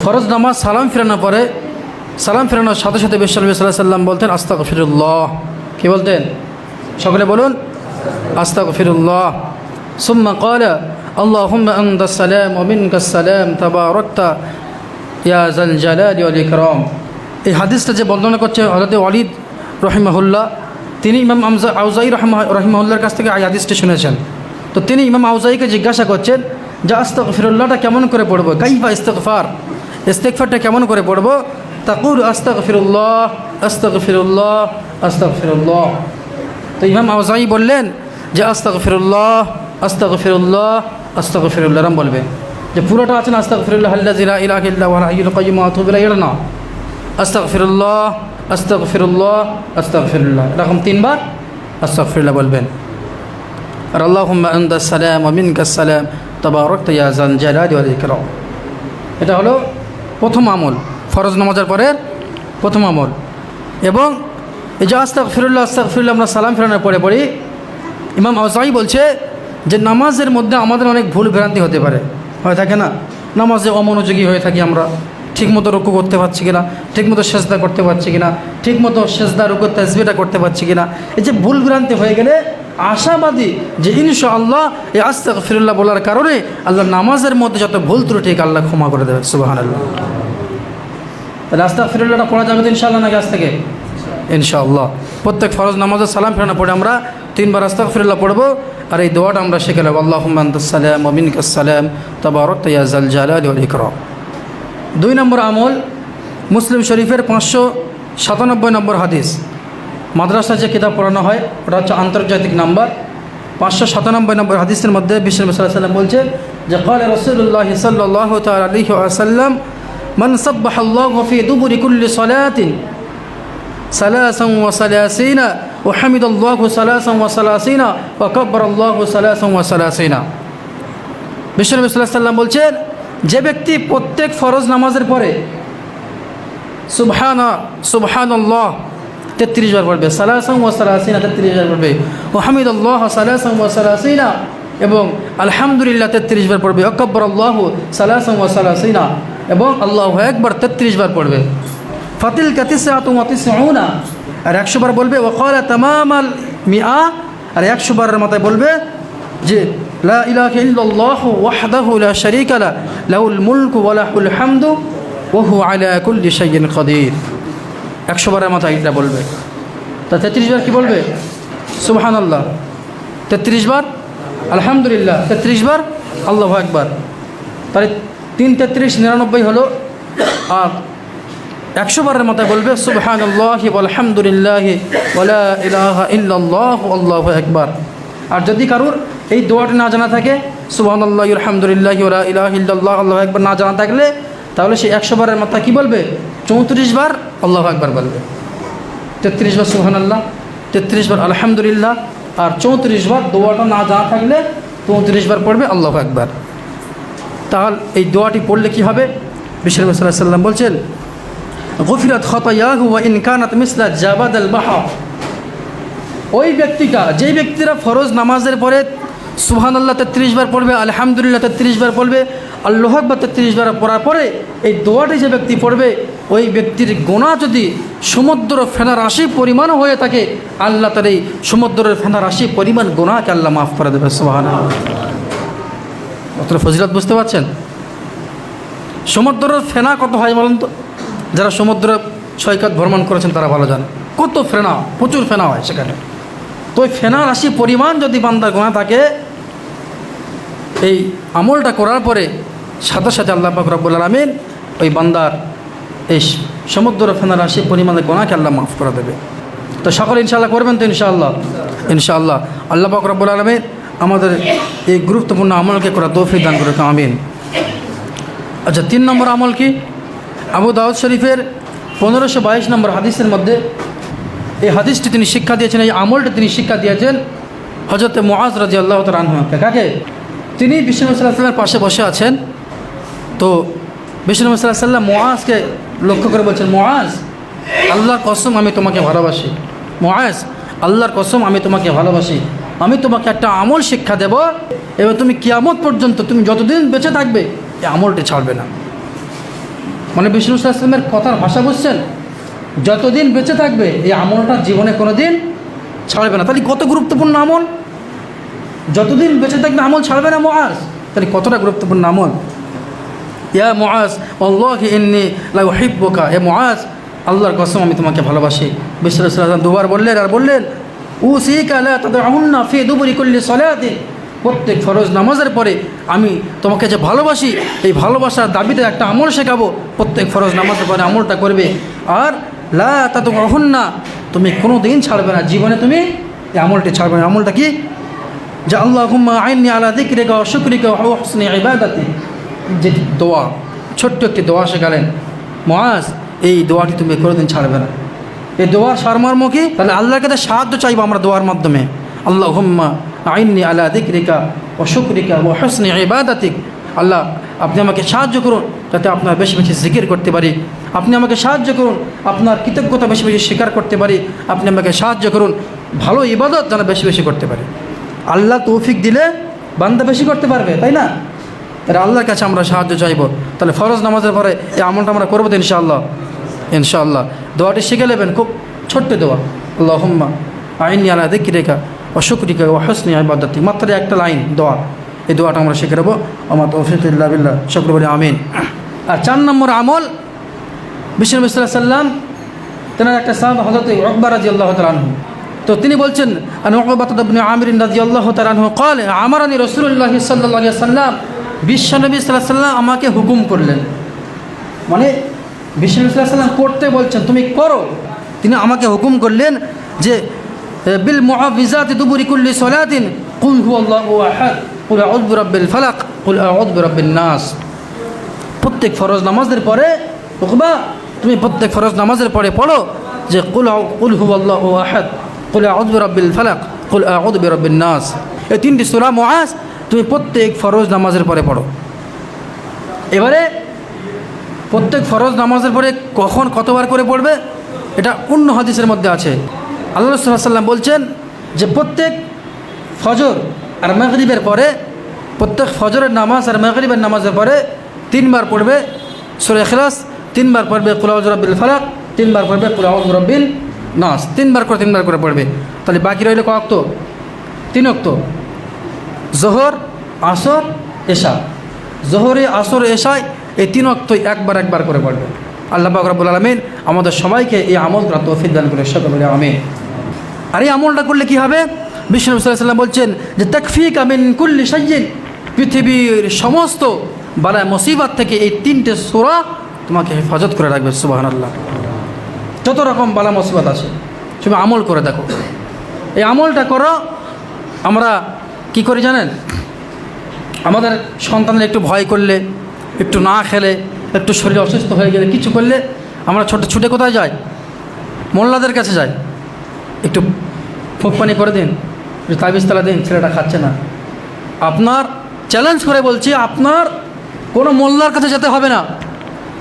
ফরজ নামাজ সালাম ফেরানোর পরে সালাম ফেরানোর সাথে সাথে বিশ্বনবী সাল্লাহ সাল্লাম বলতেন আস্তাক ফিরুল্লাহ কি বলতেন সকলে বলুন আস্তাক ফিরুল্লাহ সুম্মা قال اللهم أنت السلام ومنك السلام تباركت يا ذا الجلال والإكرام এই হাদিসটা যে বর্ণনা করছে হজরত ওয়ালিদ রহিমাহুল্লাহ তিনি ইমাম আমজা আউজাই রহমা রহিমাহুল্লার কাছ থেকে এই হাদিসটি শুনেছেন তো তিনি ইমাম আউজাইকে জিজ্ঞাসা করছেন যে আস্তক ফিরুল্লাহটা কেমন করে পড়বো কাইফা ইস্তকফার ইস্তেকফারটা কেমন করে পড়ব? তাকুর আস্তক ফিরুল্লাহ আস্তক ফিরুল্লাহ আস্তক ফিরুল্লাহ তো ইমাম আউজাই বললেন যে আস্তক ফিরুল্লাহ আস্তক ফিরুল্লাহ আস্তক ফিরুল্লাহ রাম বলবে। যে পুরোটা আছে না আস্তক ফিরুল্লাহ আল্লাহ ইলাহ ইল্লা ওয়া হাইয়ুল কাইয়ুম ওয়া আতুবু ইলাইহি না। আস্তক ফিরুল্লাহ আস্তক ফিরুল্লাহ আস্তক ফিরুল্লাহ এরকম তিনবার আস্তক ফিরুল্লাহ বলবেন। আর আল্লাহুম্মা আনতা সালাম ওয়া মিনকা সালাম, তাবারাকতা ইয়া জাল জালালি এটা হলো প্রথম আমল, ফরজ নামাজের পরের প্রথম আমল। এবং এই যে আস্তাক ফিরুল্লাহ আস্তাক ফিরুল্লাহ আমরা সালাম ফেরানোর পরে পড়ি, ইমাম আউজাই বলছে যে নামাজের মধ্যে আমাদের অনেক ভুল ভ্রান্তি হতে পারে। হয়ে থাকে না? নামাজে অমনোযোগী হয়ে থাকি আমরা। ঠিকমতো রুকু করতে পারছি কিনা? ঠিকমতো সেজদা করতে পারছি কিনা? ঠিকমতো সেজদা রুকু তাজবিটা করতে পারছি কিনা? এই যে ভুল ভ্রান্তি হয়ে গেলে আশাবাদী যে ইনশা আল্লাহ এই আস্তাক ফিরুল্লাহ বলার কারণে আল্লাহ নামাজের মধ্যে যত ভুল ত্রুটি আল্লাহ ক্ষমা করে দেবে সুবাহান আল্লাহ আস্তাক ফিরুল্লাহটা পড়া যাবে তো ইনশাআল্লাহ নাকি আজ থেকে? ইনশাআল্লাহ। প্রত্যেক ফরজ নামাজের সালাম ফেরানো পড়ে আমরা তিনবার আস্তাক ফিরুল্লাহ পড়ব আর এই দোয়াটা আমরা শিখে নেব। আল্লাহ সালাম ওমিনকাসালাম তবারক তৈয়াজাল জালাল ইকরাম। দুই নম্বর আমল মুসলিম শরীফের পাঁচশো সাতানব্বই নম্বর হাদিস। মাদ্রাসা যে কিতাব পড়ানো হয় ওটা হচ্ছে আন্তর্জাতিক নাম্বার পাঁচশো সাতানব্বই নম্বর হাদিসের মধ্যে বিষ্ণু সাল্লাম বলছে যে قال রসুল্লাহ সাল্লাহ তাল আলী আসাল্লাম من صبح الله في دبر كل صلاة ثلاثا وثلاثين وحمد الله ثلاثا وثلاثين وكبر الله ثلاثا وثلاثين বিশ্বনবী সাল্লাহ সাল্লাম বলছেন যে ব্যক্তি প্রত্যেক ফরজ নামাজের পরে সুবহানা সুবহান আল্লাহ তেত্রিশ বার পড়বে সালাসম ও সালাসিনা তেত্রিশ বার পড়বে। ওহামিদ আল্লাহ সালাসম ও সালাসিনা। এবং আলহামদুলিল্লাহ তেত্রিশ বার পড়বে। অকব্বর আল্লাহ সালাসম ও সালাসিনা। এবং আল্লাহ একবার তেত্রিশ বার পড়বে। ফাতিল কাতিসা তুম অতিসনা আর একশো বার বলবে ওকাল তামাম আল মিয়া আর একশো বারের মাথায় বলবে যে, লা ইলাহা ইল্লাল্লাহু ওয়াহদাহু লা শারীকা লাহুল মুলকু ওয়া লাহুল হামদু ওয়া হুয়া আলা কুল্লি শাইইন কাদির একশো বারের মাথায় এটা বলবে। তা তেত্রিশ বার কী বলবে? সুবহান আল্লাহ তেত্রিশ বার আলহামদুলিল্লাহ। তেত্রিশ বার আল্লাহ একবার তাহলে তিন তেত্রিশ নিরানব্বই হলো, আর একশো বারের মাথায় বলবে সুবহান আল্লাহ আলহামদুলিল্লাহ আল্লাহ একবার আর যদি কারুর এই দোয়াটা না জানা থাকে সুবহান আল্লাহ আলহামদুলিল্লাহ ইলাহ আল্লাহ একবার না জানা থাকলে তাহলে সে একশো বারের মাথায় কী বলবে? চৌত্রিশ বার আল্লাহ একবার বলবে। তেত্রিশ বার সুবহান আল্লাহ তেত্রিশ বার আলহামদুলিল্লাহ, আর চৌত্রিশ বার দোয়াটা না জানা থাকলে চৌত্রিশ বার পড়বে আল্লাহ একবার তাহলে এই দোয়াটি পড়লে কি হবে? বিশ্বনবী সাল্লাহ সাল্লাম বলছেন, গফিরাত খতায়াহু ওয়া ইনকানাত মিসলা জাবাদ আল বাহা ওই ব্যক্তিটা, যেই ব্যক্তিরা ফরজ নামাজের পরে সুহান আল্লাহ তেত্রিশ বার পড়বে, আলহামদুলিল্লাহ তেত্রিশ বার পড়বে আল্লাহ আকবর তেত্রিশ বার পড়ার পরে এই দোয়াটি যে ব্যক্তি পড়বে, ওই ব্যক্তির গোনা যদি সমুদ্র ফেনা রাশি পরিমাণও হয়ে থাকে, আল্লাহ তার এই সমুদ্রের ফেনা রাশি পরিমাণ গোনাকে আল্লাহ মাফ করে দেবে সুহান অতটা ফজিলত বুঝতে পারছেন? সমুদ্রের ফেনা কত হয় বলেন তো? যারা সমুদ্র সৈকত ভ্রমণ করেছেন তারা ভালো জানে। কত ফেনা, প্রচুর ফেনা হয় সেখানে। তো ওই ফেনা রাশি পরিমাণ যদি বান্দার গোনা থাকে এই আমলটা করার পরে সাথে সাথে আল্লাহ পাক রব্বুল আলমিন ওই বান্দার এই সমুদ্র ফেনা রাশি পরিমাণে গোনাকে আল্লাহ মাফ করে দেবে। তো সকলে ইনশাল্লাহ করবেন তো ইনশাআল্লাহ? ইনশাআল্লাহ। আল্লাহ পাক রব্বুল আলমিন আমাদের এই গুরুত্বপূর্ণ আমলকে করা তৌফিক দান করে আমিন। আচ্ছা তিন নম্বর আমল কি? আবু দাউদ শরীফের পনেরোশো বাইশ নম্বর হাদিসের মধ্যে এই হাদিসটি তিনি শিক্ষা দিয়েছেন, এই আমলটি তিনি শিক্ষা দিয়েছেন হজরত মোয়াজ রাজি আল্লাহ রানহাকে কাকে? তিনি বিষ্ণু সাল্লামের পাশে বসে আছেন। তো বিষ্ণু সাল্লাম মোয়াজকে লক্ষ্য করে বলছেন মোয়াজ আল্লাহর কসম আমি তোমাকে ভালোবাসি। মোয়াজ আল্লাহর কসম আমি তোমাকে ভালোবাসি। আমি তোমাকে একটা আমল শিক্ষা দেব এবং তুমি কিয়ামত পর্যন্ত তুমি যতদিন বেঁচে থাকবে, এই আমলটি ছাড়বে না। মানে বিষ্ণু ইসলামের কথার ভাষা বুঝছেন? যতদিন বেঁচে থাকবে, এই আমলটা জীবনে কোনো দিন ছাড়বে না। তাহলে কত গুরুত্বপূর্ণ আমল? যতদিন বেঁচে থাকবে আমল ছাড়বে না মহাজ তাহলে কতটা গুরুত্বপূর্ণ আমল? ইয়া মহাজ আল্লাহ ইন্নি লাহিব্বকা এ মহাজ আল্লাহর কসম, আমি তোমাকে ভালোবাসি। বিশ্বরাম দুবার বললেন আর বললেন উ সিক আলা তাদের আহুন্না ফে দুবরি করলে সলাতে প্রত্যেক ফরজ নামাজের পরে আমি তোমাকে যে ভালোবাসি, এই ভালোবাসার দাবিতে একটা আমল শেখাবো। প্রত্যেক ফরজ নামাজের পরে আমলটা করবে। আর লা তা তো না তুমি কোনো দিন ছাড়বে না। জীবনে তুমি এই আমলটি ছাড়বে না। আমলটা কি? যে আল্লাহ আইনি আলা দিকরিকা শুক্রিকা হসনি ইবাদাতি। যে দোয়া, ছোট্ট একটি দোয়া শেখালেন। মহাজ এই দোয়াটি তুমি কোনোদিন ছাড়বে না। এই দোয়ার সারমর্ম কি? তাহলে আল্লাহর কাছে সাহায্য চাইব আমরা দোয়ার মাধ্যমে। আল্লাহ হুম্মা আইনি আলা দিকরিকা ও শুক্রিকা ও হসনি ইবাদাতিক আল্লাহ, আপনি আমাকে সাহায্য করুন যাতে আপনার বেশি বেশি জিকির করতে পারি। আপনি আমাকে সাহায্য করুন, আপনার কৃতজ্ঞতা বেশি বেশি স্বীকার করতে পারি। আপনি আমাকে সাহায্য করুন, ভালো ইবাদত যেন বেশি বেশি করতে পারি। আল্লাহ তৌফিক দিলে বান্দা বেশি করতে পারবে, তাই না? এটা আল্লাহর কাছে আমরা সাহায্য চাইব। তাহলে ফরজ নামাজের পরে এই আমলটা আমরা করব তো ইনশাআল্লাহ। ইনশাআল্লাহ। দোয়াটি শিখে নেবেন, খুব ছোট্ট দোয়া। আল্লাহম্মা আইনি আলা দেখি রেখা অশুক্রিকা ও হসনি আবাদতি মাত্র একটা লাইন দোয়া। এই দোয়াটা আমরা শিখে নেব। আমার তৌফিকুল্লাহ বিল্লাহ। শুক্র বলি আমিন। আর চার নম্বর আমল, বিষ্ণু সাল্লাম তেনার একটা সাহাব হজরত আকবর রাজি আল্লাহ তালু তো তিনি বলছেন নকবাতবনে আমির রাজিউল্লাহ তালাহ কল আমার আনি রসুল্লাহ সাল্লাহ সাল্লাম বিশ্বনবী সাল্লাহ সাল্লাম আমাকে হুকুম করলেন। মানে বিশ্বনবী সাল্লাহ সাল্লাম করতে বলছেন, তুমি করো। তিনি আমাকে হুকুম করলেন যে বিল মহাবিজাত দুবুরিকুল্লি সলাতিন, কুল হু আল্লাহ আহাদ, কুল আউদ্ব রব্বিল ফালাক, কুল আউদ্ব নাস। প্রত্যেক ফরজ নামাজের পরে, উকবা, তুমি প্রত্যেক ফরজ নামাজের পরে পড়ো যে, কুল কুল হু আল্লাহ আহাদ। কুল আউযু বিরাব্বিল ফালাক কুল আউযু বিরাব্বিন নাস এই তিনটি সূরা মুআজ তুমি প্রত্যেক ফরজ নামাজের পরে পড়ো। এবারে প্রত্যেক ফরজ নামাজের পরে কখন কতবার করে পড়বে? এটা অন্য হাদিসের মধ্যে আছে। আল্লাহ সাল্লাম বলছেন যে প্রত্যেক ফজর আর মাগরিবের পরে, প্রত্যেক ফজরের নামাজ আর মাগরিবের নামাজের পরে তিনবার পড়বে সুরে এখলাস তিনবার পড়বে কুলাউজ রব্বিল ফালাক, তিনবার পড়বে কুলাউজ রব্বিল নাস তিনবার করে তিনবার করে পড়বে। তাহলে বাকি রইল ক অক্ত? তিন অক্ত। জোহর, আসর, এশা। জোহরে, আসর, এশায় এই তিন অক্তই একবার একবার করে পড়বে। আল্লাহ পাক রব্বুল আলমিন আমাদের সবাইকে এই আমল করা তৌফিক দান করে সকলে আমিন। আর এই আমলটা করলে কি হবে? বিষ্ণু সাল্লাম বলছেন যে, তকফিক আমিন কুল্লি সাজ্জিন পৃথিবীর সমস্ত বালায় মুসিবত থেকে এই তিনটে সোরা তোমাকে হেফাজত করে রাখবে সুবাহান আল্লাহ যত রকম বালা মুসিবত আছে, তুমি আমল করে দেখো। এই আমলটা করো, আমরা কি করি জানেন? আমাদের সন্তানদের একটু ভয় করলে, একটু না খেলে, একটু শরীর অসুস্থ হয়ে গেলে কিছু করলে আমরা ছোট ছুটে কোথায় যাই? মোল্লাদের কাছে যাই। একটু ফুক পানি করে দিন, একটু তাবিজতলা দিন, ছেলেটা খাচ্ছে না। আপনার চ্যালেঞ্জ করে বলছি, আপনার কোনো মোল্লার কাছে যেতে হবে না।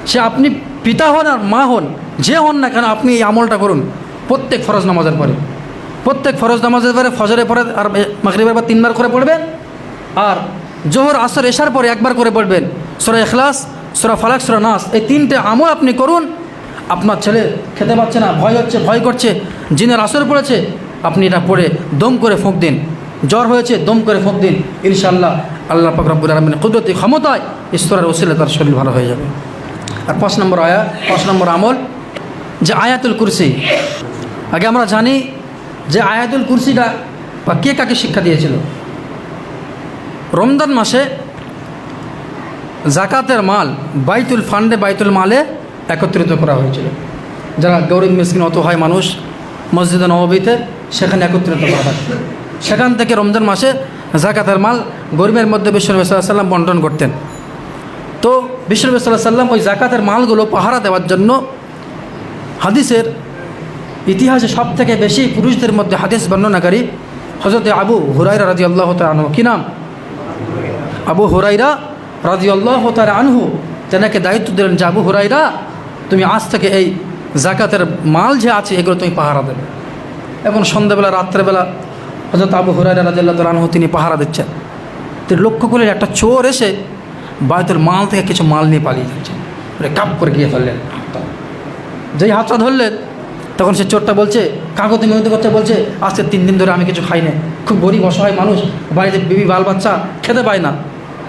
সে আপনি পিতা হন আর মা হন। যে হন না কেন আপনি এই আমলটা করুন। প্রত্যেক ফরজ নামাজের পরে। প্রত্যেক ফরজ নামাজের পরে, ফজরের পরে আর মাগরিবের পর তিনবার করে পড়বেন। আর জোহর, আসর এসার পরে একবার করে পড়বেন। সোরা এখলাস সোরা ফালাক, সোরা নাস, এই তিনটে আমল আপনি করুন। আপনার ছেলে খেতে পাচ্ছে না, ভয় হচ্ছে, ভয় করছে, জিনের আসর পড়েছে, আপনি এটা পড়ে দম করে ফোঁক দিন। জ্বর হয়েছে, দম করে ফোঁক দিন। ইনশাল্লাহ আল্লাহ পাক রব্বুল আলমিন কুদরতি ক্ষমতায় ঈশ্বরের ওসিলে তার শরীর ভালো হয়ে যাবে। আর পাঁচ নম্বর আয়া, পাঁচ নম্বর আমল যে আয়াতুল কুরসি। আগে আমরা জানি যে আয়াতুল কুরসিটা বা কে কাকে শিক্ষা দিয়েছিল? রমজান মাসে জাকাতের মাল বাইতুল ফান্ডে বাইতুল মালে একত্রিত করা হয়েছিল। যারা গরিব মিসকিন অত হয় মানুষ, মসজিদে নবীতে সেখানে একত্রিত করা হয়। সেখান থেকে রমজান মাসে জাকাতের মাল গরিবের মধ্যে বিশ্বনবী সাল্লাহ সাল্লাম বন্টন করতেন। তো বিশ্বনবী সাল্লাহ সাল্লাম ওই জাকাতের মালগুলো পাহারা দেওয়ার জন্য হাদিসের ইতিহাসে সব থেকে বেশি পুরুষদের মধ্যে হাদিস বর্ণনাকারী হজরত আবু হুরাইরা রাজি আল্লাহ আনহু। কি নাম? আবু হুরাইরা রাজি আল্লাহ তার আনহু। তেনাকে দায়িত্ব দিলেন যে, আবু হুরাইরা তুমি আজ থেকে এই জাকাতের মাল যে আছে, এগুলো তুমি পাহারা দেবে। এবং সন্ধ্যাবেলা, রাত্রেবেলা হজরত আবু হুরাইরা রাজি আল্লাহ আনহু তিনি পাহারা দিচ্ছেন। তিনি লক্ষ্য করলেন একটা চোর এসে বায়তুল মাল থেকে কিছু মাল নিয়ে পালিয়ে যাচ্ছে কাপ করে গিয়ে ফেললেন। যেই হাতটা ধরলেন, তখন সে চোরটা বলছে কাগজ মিনতি করতে বলছে? আজকে তিন দিন ধরে আমি কিছু খাই না খুব গরিব, অসহায় মানুষ, বাড়িতে বিবি, বাল বাচ্চা, খেতে পায় না।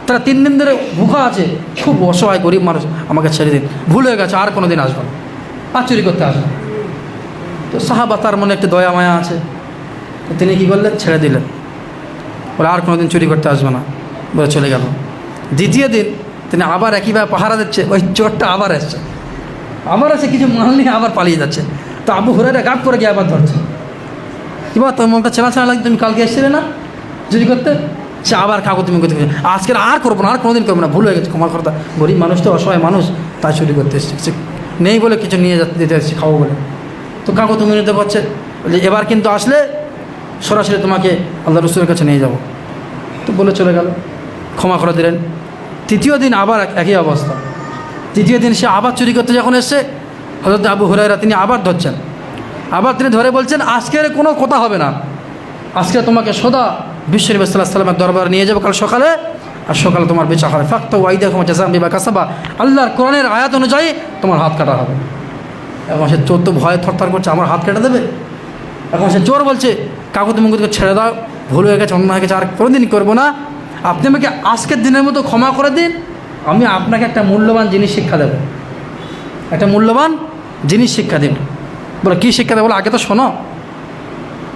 তারা তিন দিন ধরে ভুখা আছে। খুব অসহায়, গরিব মানুষ, আমাকে ছেড়ে দিন। ভুল হয়ে গেছে, আর কোনো দিন আসব না। আর চুরি করতে আসব তো সাহাবা, তার মনে একটু দয়া, মায়া আছে। তো তিনি কী করলেন? ছেড়ে দিলেন। বলে, আর কোনো দিন চুরি করতে আসবে না। বলে চলে গেল। দ্বিতীয় দিন তিনি আবার একইভাবে পাহারা দিচ্ছে। ওই চোরটা আবার এসছে। আবার এসে কিছু মাল নিয়ে আবার পালিয়ে যাচ্ছে। তো আবু হুরাইরা গাপ করে গিয়ে আবার ধরছে। কি বা তোর মনটা চেনা চেনা লাগে তুমি কালকে এসেছিলে না? চুরি করতে, সে আবার কাকু তুমি করতে আজকে আর করব না, আর কোনোদিন করব না, ভুল হয়ে গেছে ক্ষমা করতা। গরিব মানুষ তো, অসহায় মানুষ, তাই চুরি করতে এসছে। নেই বলে কিছু নিয়ে যেতে দিতে এসেছি, খাব বলে। তো কাকু তুমি নিতে পারছে। এবার কিন্তু আসলে সরাসরি তোমাকে আল্লাহ রসুলের কাছে নিয়ে যাব। তো বলে চলে গেল। ক্ষমা করে দিলেন। তৃতীয় দিন আবার এক- একই অবস্থা। তৃতীয় দিন সে আবার চুরি করতে যখন এসছে হজরত আবু হুরাইরা তিনি আবার ধরছেন। আবার তিনি ধরে বলছেন আজকের কোনো কথা হবে না। আজকে তোমাকে সদা বিশ্ব নবী সাল্লাহ সাল্লামের দরবার নিয়ে যাব কাল সকালে। আর সকালে তোমার বেচা হবে। ফাক্ত ওয়াইদা জাজাম বিবা কাসাবা। আল্লাহর কোরআনের আয়াত অনুযায়ী তোমার হাত কাটা হবে। এখন সে চোর তো ভয়ে থরথর করছে, আমার হাত কেটে দেবে? এখন সে চোর বলছে কাকু তুমি ছেড়ে দাও, ভুল হয়ে গেছে অন্য হয়ে গেছে, আর কোনোদিন করব না। আপনি আমাকে আজকের দিনের মতো ক্ষমা করে দিন আমি আপনাকে একটা মূল্যবান জিনিস শিক্ষা দেব। একটা মূল্যবান জিনিস শিক্ষা দিন। বলে, কী শিক্ষা দেবো? বলো, আগে তো শোনো।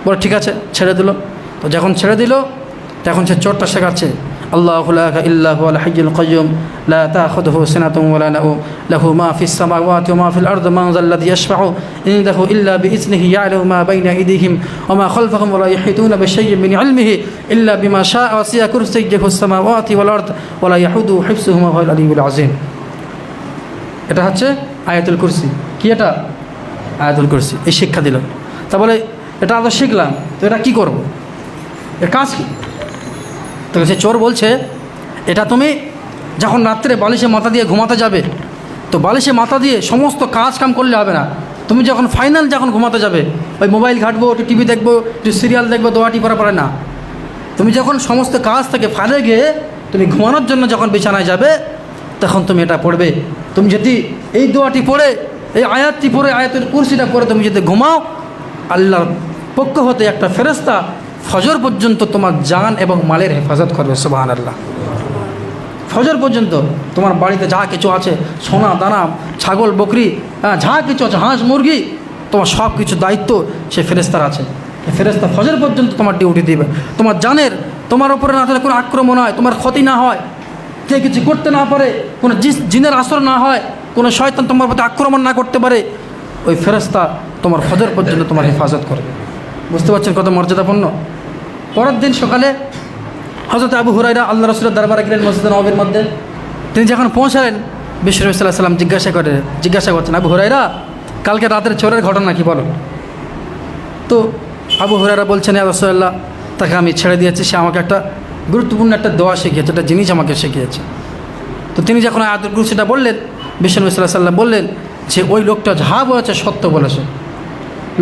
বলো, ঠিক আছে, ছেড়ে দিল। তো যখন ছেড়ে দিল, তখন সে চোরটা শেখাচ্ছে। হাইজুল কয়ুম লা তাখুদহু সিনাতুম ওয়ালা নাউ লাহু মা ফিস সামাওয়াতি ওয়া মা ফিল আরদি, মান যাল্লাযী ইয়াশফাউ ইনদাহু ইল্লা বিইذনিহি ইয়ালামু মা বাইনা আইদিহিম, ওয়া মা খালফাহুম ওয়া লা ইহিতুনা বিশাইয়্যিন মিন ইলমিহি ইল্লা বিমা শাআ ওয়াসি'a কুরসিয়্যুহু সামাওয়াতি ওয়াল আরদ, ওয়া লা ইয়াহুদু হিফযুহুমা ওয়া হুয়াল আলিয়্যুল আযীম। এটা হচ্ছে আয়াতুল কুরসি। কি এটা? আয়াতুল কুরসি। এই শিক্ষা দিল। তা বলে, এটা আমরা শিখলাম, তো এটা কী করব? এর কাজ কী? তো সে চোর বলছে, এটা তুমি যখন রাত্রে বালিশে মাথা দিয়ে ঘুমাতে যাবে, তো বালিশে মাথা দিয়ে সমস্ত কাজ কাম করলে হবে না। তুমি যখন ফাইনাল যখন ঘুমাতে যাবে, ওই মোবাইল ঘাঁটবো একটু টিভি দেখব একটু সিরিয়াল দেখব, দোয়াটি করা পড়ে না। তুমি যখন সমস্ত কাজ থেকে ফালে গিয়ে তুমি ঘুমানোর জন্য যখন বিছানায় যাবে, তখন তুমি এটা পড়বে। তুমি যদি এই দোয়াটি পড়ে, এই আয়াতটি পড়ে আয়াতের কুরসিটা পড়ে, তুমি যদি ঘুমাও, আল্লাহর পক্ষ হতে একটা ফেরেস্তা ফজর পর্যন্ত তোমার জান এবং মালের হেফাজত করবে সুবাহান আল্লাহ ফজর পর্যন্ত তোমার বাড়িতে যা কিছু আছে, সোনা, দানা, ছাগল, বকরি হ্যাঁ যা কিছু আছে, হাঁস, মুরগি, তোমার সব কিছু দায়িত্ব সে ফেরেস্তার আছে। ফেরেস্তা ফজর পর্যন্ত তোমার ডিউটি দিবে। তোমার জানের, তোমার ওপরে না থাকলে কোনো আক্রমণ হয়, তোমার ক্ষতি না হয় কে কিছু করতে না পারে, কোনো জিনের আসর না হয়, কোনো শয়তান তোমার প্রতি আক্রমণ না করতে পারে, ওই ফেরেস্তা তোমার ফজর পর্যন্ত তোমার হেফাজত করবে। বুঝতে পারছেন কত মর্যাদাপূর্ণ? পরের দিন সকালে হজরত আবু হুরাইরা আল্লাহ রসুলের দরবারে গেলেন মসজিদ নবীর মধ্যে। তিনি যখন পৌঁছালেন বিশ্বনবী সাল্লাহ সাল্লাম জিজ্ঞাসা করে, জিজ্ঞাসা করছেন, আবু হুরাইরা কালকে রাতের চোরের ঘটনা কি বলো? তো আবু হুরাইরা বলছেন রসুল্লাহ তাকে আমি ছেড়ে দিয়েছি, সে আমাকে একটা গুরুত্বপূর্ণ একটা দোয়া শিখিয়েছে, একটা জিনিস আমাকে শিখিয়েছে। তো তিনি যখন আয়াতুল সেটা বললেন বিশ্বনবী সাল্লাহ সাল্লাম বললেন যে, ওই লোকটা যা বলেছে সত্য বলেছে।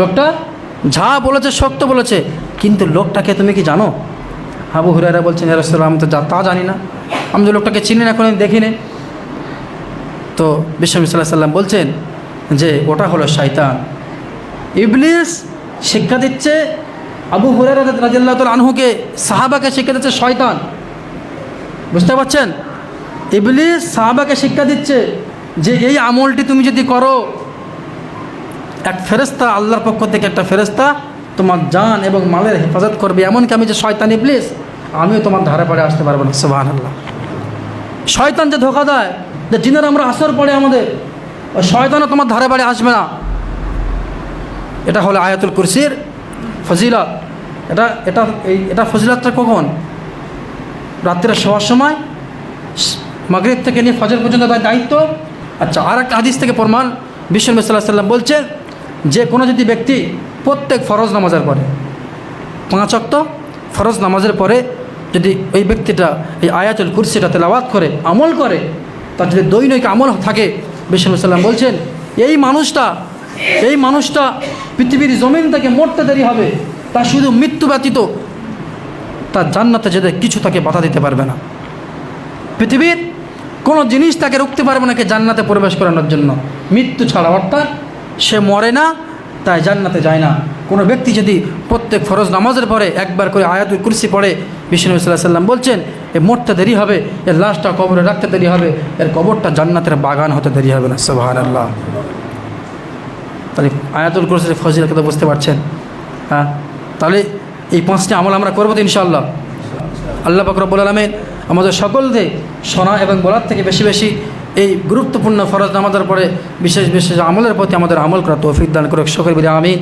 লোকটা যা বলেছে সত্য বলেছে। কিন্তু লোকটাকে তুমি কি জানো? আবু হুরাইরা বলছেন রসুল্লাহ আমি তো যা, তা জানি না। আমি তো লোকটাকে চিনি না কোনো দেখিনি। তো বিশ্বনবী সাল্লাহ সাল্লাম বলছেন যে, ওটা হলো শয়তান। ইবলিস শিক্ষা দিচ্ছে আবু হুরাইরা রাজিয়াল্লাহ তাল আনহুকে, সাহাবাকে শিক্ষা দিচ্ছে শয়তান। বুঝতে পারছেন? ইবলিস সাহাবাকে শিক্ষা দিচ্ছে যে, এই আমলটি তুমি যদি করো, এক ফেরেস্তা আল্লাহর পক্ষ থেকে একটা ফেরেস্তা তোমার জান এবং মালের হেফাজত করবে, এমনকি আমি যে শয়তান ইবলিস, আমিও তোমার ধারে পড়ে আসতে পারব না। সুবাহ আল্লাহ শয়তান যে ধোকা দেয়, যে জিনের আমরা আসর পড়ে আমাদের ওই শয়তানও তোমার ধারে বাড়ি আসবে না। এটা হলো আয়াতুল কুরসির ফজিলত। এটা এটা, এই, এটা ফজিলতটা কখন? রাত্রে শোয়ার সময়, মাগরিব থেকে নিয়ে ফজর পর্যন্ত তার দায়িত্ব। আচ্ছা আর একটা হাদিস থেকে প্রমাণ বিশ্বনবী সাল্লাহ সাল্লাম বলছেন যে কোনো যদি ব্যক্তি প্রত্যেক ফরজ নামাজের পরে, পাঁচ অক্ত ফরজ নামাজের পরে যদি ওই ব্যক্তিটা এই আয়াতুল কুরসিটা তেলাওয়াত করে, আমল করে, তার যদি দৈনিক আমল থাকে বিশ্বনবী সাল্লাম বলছেন, এই মানুষটা এই মানুষটা পৃথিবীর জমিন থেকে মরতে দেরি হবে, তা শুধু মৃত্যু ব্যতীত তার জান্নাতে যেতে কিছু তাকে বাধা দিতে পারবে না। পৃথিবীর কোনো জিনিস তাকে রুখতে পারবে না কে জান্নাতে প্রবেশ করানোর জন্য। মৃত্যু ছাড়া অর্থাৎ সে মরে না, তাই জান্নাতে যায় না। কোনো ব্যক্তি যদি প্রত্যেক ফরজ নামাজের পরে একবার করে আয়াতুল কুরসি পড়ে, বিষ্ণু সাল্লাম বলছেন, এ মরতে দেরি হবে, এর লাশটা কবরে রাখতে দেরি হবে, এর কবরটা জান্নাতের বাগান হতে দেরি হবে না। সোহান আল্লাহ তাহলে আয়াতুল কুরসির ফজিল কথা বুঝতে পারছেন? হ্যাঁ? তাহলে এই পাঁচটি আমল আমরা করব তো ইনশাআল্লাহ। আল্লাহ বকরবুল আলমেন আমাদের সকলকে শোনা এবং বলার থেকে বেশি বেশি এই গুরুত্বপূর্ণ ফরজ আমাদের পরে বিশেষ বিশেষ আমলের প্রতি আমাদের আমল করা তৌফিক দান করে সকল বিরে আমি